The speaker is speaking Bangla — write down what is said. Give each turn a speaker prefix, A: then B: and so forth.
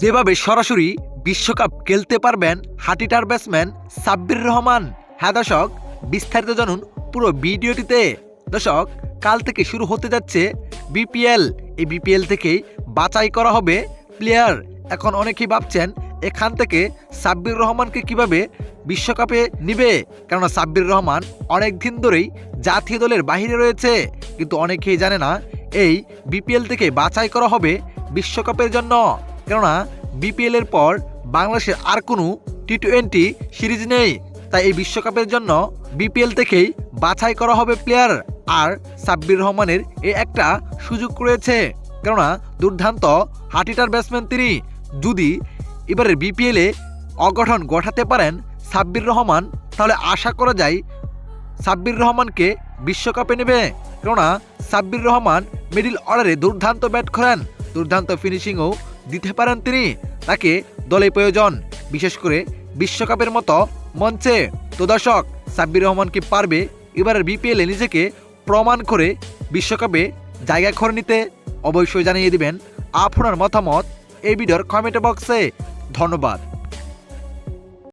A: যেভাবে সরাসরি বিশ্বকাপ খেলতে পারবেন হাটিটার ব্যাটসম্যান সাব্বির রহমান। হ্যাঁ দর্শক, বিস্তারিত জানুন পুরো ভিডিওটিতে। দর্শক, কাল থেকে শুরু হতে যাচ্ছে বিপিএল। এই বিপিএল থেকেই বাছাই করা হবে প্লেয়ার এখন অনেকেই ভাবছেন, এখান থেকে সাব্বির রহমানকে কীভাবে বিশ্বকাপে নিবে? কেননা সাব্বির রহমান অনেক দিন ধরেই জাতীয় দলের বাইরে রয়েছে। কিন্তু অনেকেই জানে না, এই বিপিএল থেকে বাছাই করা হবে বিশ্বকাপের জন্য। কেননা বিপিএল এর পর বাংলাদেশের আর কোনো টি টোয়েন্টি সিরিজ নেই। তাই এই বিশ্বকাপের জন্য বিপিএল থেকেই বাছাই করা হবে প্লেয়ার আর সাব্বির রহমানের এ একটা সুযোগ রয়েছে। কেননা দুর্দান্ত হাটিটার ব্যাটসম্যান তিনি। যদি এবারের বিপিএলে অগঠন গঠাতে পারেন সাব্বির রহমান, তাহলে আশা করা যায় সাব্বির রহমানকে বিশ্বকাপে নেবে। কেননা সাব্বির রহমান মিডিল অর্ডারে দুর্দান্ত ব্যাট করেন। দুর্দান্ত ফিনিশিংও দিতে পারেন তিনি। তাকে দলে প্রয়োজন? বিশেষ করে বিশ্বকাপের মতো মঞ্চে। তো দর্শক, সাব্বির রহমান কি পারবে? এবারের বিপিএলে নিজেকে প্রমাণ করে বিশ্বকাপে জায়গা করে নিতে অবশ্যই জানিয়ে দিবেন আপনার মতামত। এই ভিডিওর কমেন্ট বক্সে। ধন্যবাদ।